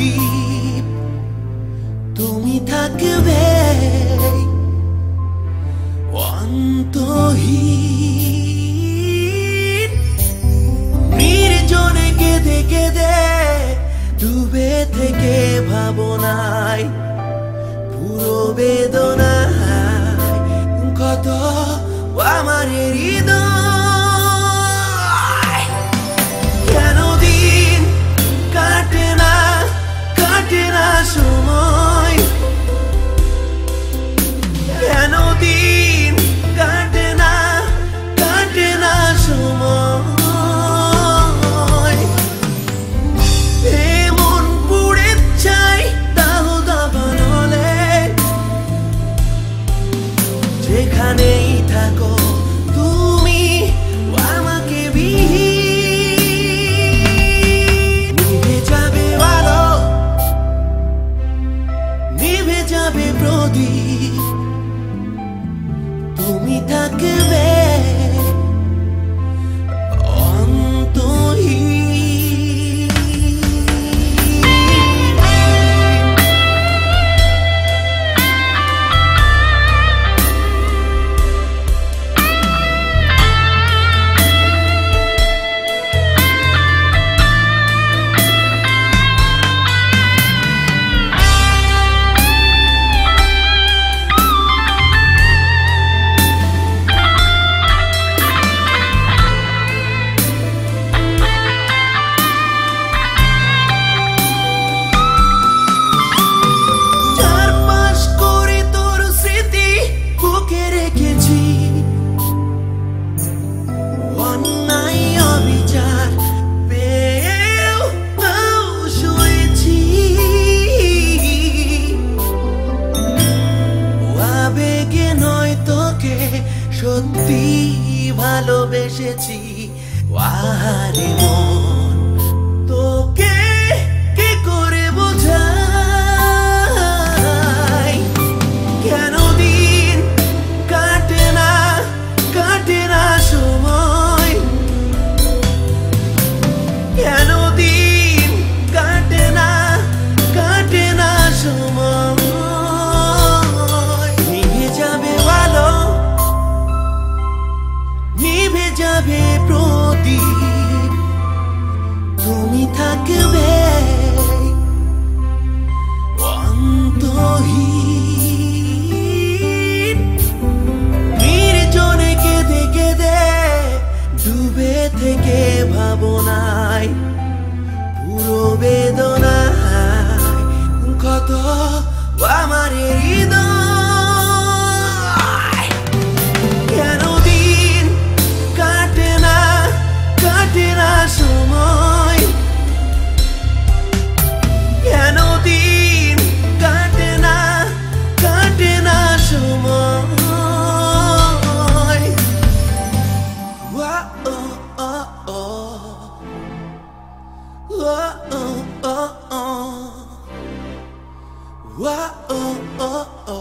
দ্বীপ তুমি থাকবে অন্তহীন। নির্জনে কেঁদে কেঁদে ডুবে থেকে ভাবনায় পুরো বেদনা কত আমার সত্যি ভালোবেসেছি। আহারে মন। O Whoa, oh, oh, oh.